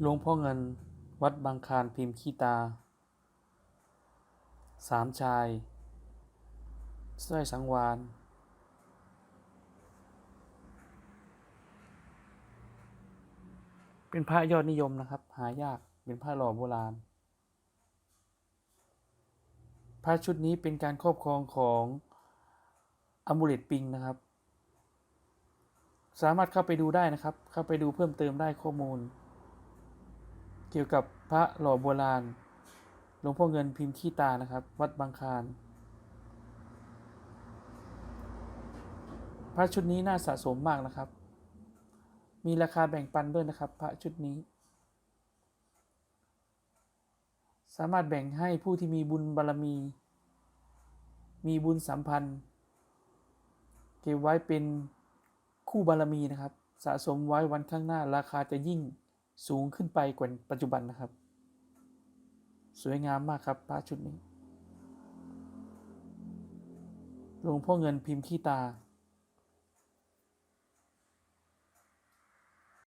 หลวงพ่อเงินวัดบางคานพิมพ์ขี้ตา สามชายสร้อยสังวานเป็นพระยอดนิยมนะครับ หายากเป็นพระหล่อโบราณพระชุดนี้เป็นการครอบครองของอมูเลตปิงนะครับ สามารถเข้าไปดูได้นะครับ เข้าไปดูเพิ่มเติมได้ข้อมูล เกี่ยวกับพระหล่อโบราณหลวงพ่อเงินพิมพ์ขี้ตานะครับ วัดบางคานพระชุดนี้น่าสะสมมากนะครับ มีราคาแบ่งปันด้วยนะครับ พระชุดนี้ สามารถแบ่งให้ผู้ที่มีบุญบารรมี มีบุญสัมพันธ์ เก็บไว้เป็นคู่บารรมีนะครับ สะสมไว้วันข้างหน้าราคาจะยิ่ง สูงขึ้นไปกว่าปัจจุบันนะครับ สวยงามมากครับพระชุดนี้หลวงพ่อเงินพิมพ์ขี้ตา